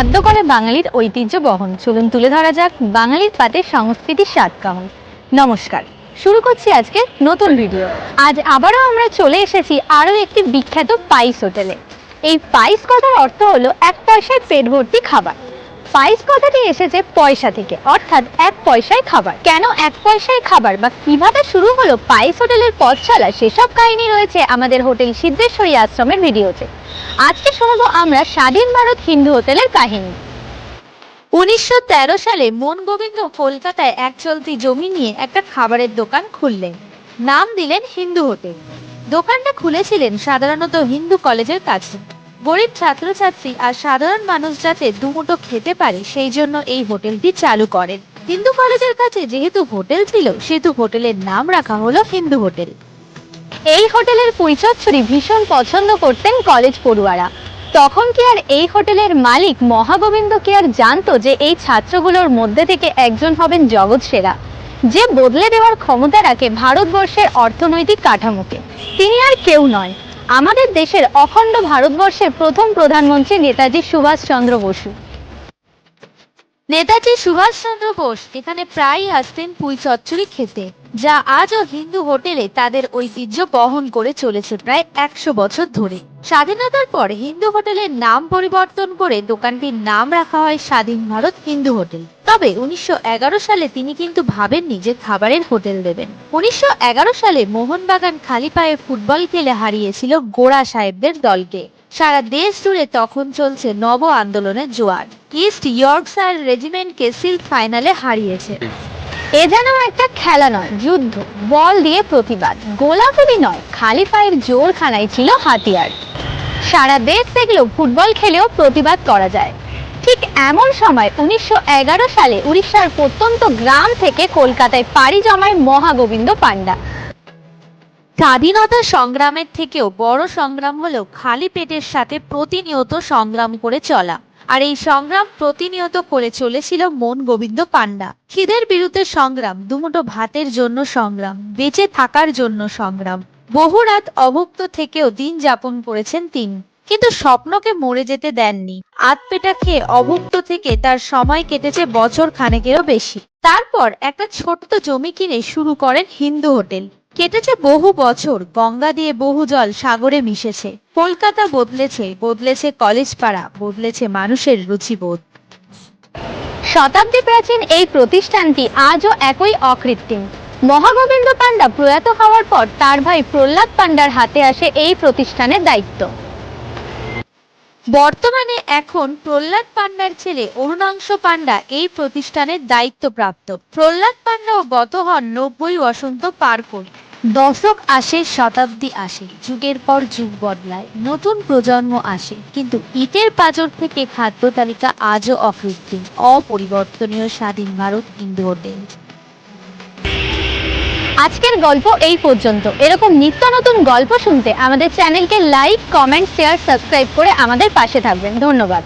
খাদ্য করে বাঙালির ঐতিহ্য বহন। চলুন তুলে ধরা যাক বাঙালির পাতে সংস্কৃতির স্বাদ কাহন নমস্কার, শুরু করছি আজকে নতুন ভিডিও আজ আবারও আমরা চলে এসেছি আরও একটি বিখ্যাত পাইস হোটেলে। এই পাইস কথার অর্থ হলো এক পয়সায় পেট ভর্তি খাবার। পাইস কথাটি এসেছে পয়সা থেকে, অর্থাৎ এক পয়সায় খাবার। কেন এক পয়সায় খাবার বা কীভাবে শুরু হলো পাইস হোটেলের পথ চলা সেসব কাহিনী রয়েছে আমাদের হোটেল সিদ্ধেশ্বরী আশ্রমের ভিডিওতে। আজকে শোনাবো আমরা স্বাধীন ভারত হিন্দু হোটেলের কাহিনী। উনিশশো তেরো সালে মন গোবিন্দ কলকাতায় এক চলতি জমি নিয়ে একটা খাবারের দোকান খুললেন। নাম দিলেন হিন্দু হোটেল। দোকানটা খুলেছিলেন সাধারণত হিন্দু কলেজের কাছে। গরিব ছাত্রছাত্রী আর সাধারণ মানুষ যাতে দুমুটো খেতে পারে, সেই জন্য এই হোটেলটি চালু করেন। হিন্দু কলেজের কাছে যেহেতু হোটেল ছিল, সেহেতু হোটেলের নাম রাখা হলো হিন্দু হোটেল। এই হোটেলের পরিচর্যরি ভীষণ পছন্দ করতেন কলেজ পড়ুয়ারা। তখন কি আর এই হোটেলের মালিক মহাগোবিন্দ কি আর জানতো যে এই ছাত্রগুলোর মধ্যে থেকে একজন হবেন জগৎ সেরা যে বদলে দেওয়ার ক্ষমতা রাখে ভারতবর্ষের অর্থনৈতিক কাঠামোকে? তিনি আর কেউ নয়। আমাদের দেশের অখণ্ড ভারতবর্ষের প্রথম প্রধানমন্ত্রী নেতাজি সুভাষচন্দ্র বসু। নেতাজি সুভাষচন্দ্র বোস এখানে প্রায়ই আসতেন পুঁই চচ্চড়ি খেতে, যা আজও হিন্দু হোটেলে তাদের ঐতিহ্য বহন করে চলেছে প্রায় একশো বছর ধরে। স্বাধীনতার পর হিন্দু হোটেলের নাম পরিবর্তন করে দোকানটির নাম রাখা হয় স্বাধীন ভারত হিন্দু হোটেল। তবে উনিশশো এগারো সালে তিনি কিন্তু ভাবেননি যে খাবারের হোটেল দেবেন। উনিশশো এগারো সালে মোহনবাগান খালি পায়ে ফুটবল খেলে হারিয়েছিল গোড়া সাহেবদের দলকে। সারা দেশ জুড়ে তখন চলছে নব আন্দোলনের জোয়ার। ইস্ট ইয়র্কশায়ার রেজিমেন্টকে সিল্ক ফাইনালে হারিয়েছে। এ যেন একটা খেলা নয়, যুদ্ধ। বল দিয়ে প্রতিবাদ। গোলাগুলি নয়, খালি পায়ের জোরখানাই ছিল হাতিয়ার। সারা দেশ দেখলেও ফুটবল খেলেও প্রতিবাদ করা যায়। ঠিক এমন সময় উনিশশো এগারো সালে উড়িষ্যার প্রত্যন্ত গ্রাম থেকে কলকাতায় পাড়ি জমায় মহাগোবিন্দ পান্ডা স্বাধীনতা সংগ্রামের থেকেও বড় সংগ্রাম হলো খালি পেটের সাথে প্রতিনিয়ত সংগ্রাম করে চলা। আর এই সংগ্রাম প্রতিনিয়ত করে চলেছিল মন গোবিন্দ পান্ডা খিদের বিরুদ্ধে সংগ্রাম দুমুটো ভাতের জন্য সংগ্রাম, বেঁচে থাকার জন্য সংগ্রাম। বহু রাত অভুক্ত থেকেও দিন যাপন করেছেন তিনি। কিন্তু স্বপ্নকে মরে যেতে দেননি। আতপেটা খেয়ে অভুক্ত থেকে তার সময় কেটেছে বছর খানেকেরও বেশি। তারপর একটা ছোট্ট জমি কিনে শুরু করেন হিন্দু হোটেল। কেটেছে বহু বছর, গঙ্গা দিয়ে বহু জল সাগরে মিশেছে। কলকাতা বদলেছে বদলেছে কলেজ পাড়া, বদলেছে মানুষের রুচিবোধ। শতাব্দী প্রাচীন এই প্রতিষ্ঠানটি আজও একই অকৃত্রিম। মহাগোবিন্দ পান্ডা প্রয়াত হওয়ার পর তার ভাই প্রহ্লাদ পাণ্ডার হাতে আসে এই প্রতিষ্ঠানের দায়িত্ব। বর্তমানে এখন প্রহ্লাদ পান্ডার ছেলে অরুণাংশ পান্ডা এই প্রতিষ্ঠানের দায়িত্বপ্রাপ্ত। প্রহ্লাদ পান্ডাও গত হন নব্বই বসন্ত পার করে। দশক আসে, শতাব্দী আসে, যুগের পর যুগ বদলায়, নতুন প্রজন্ম আসে, কিন্তু ইটের পাজর থেকে খাদ্য তালিকা আজও অকৃত্রিম, অপরিবর্তনীয় স্বাধীন ভারত হিন্দু হোটেল আজকের গল্প এই পর্যন্ত। এরকম নিত্য নতুন গল্প শুনতে আমাদের চ্যানেলকে লাইক কমেন্ট শেয়ার সাবস্ক্রাইব করে আমাদের পাশে থাকবেন। ধন্যবাদ।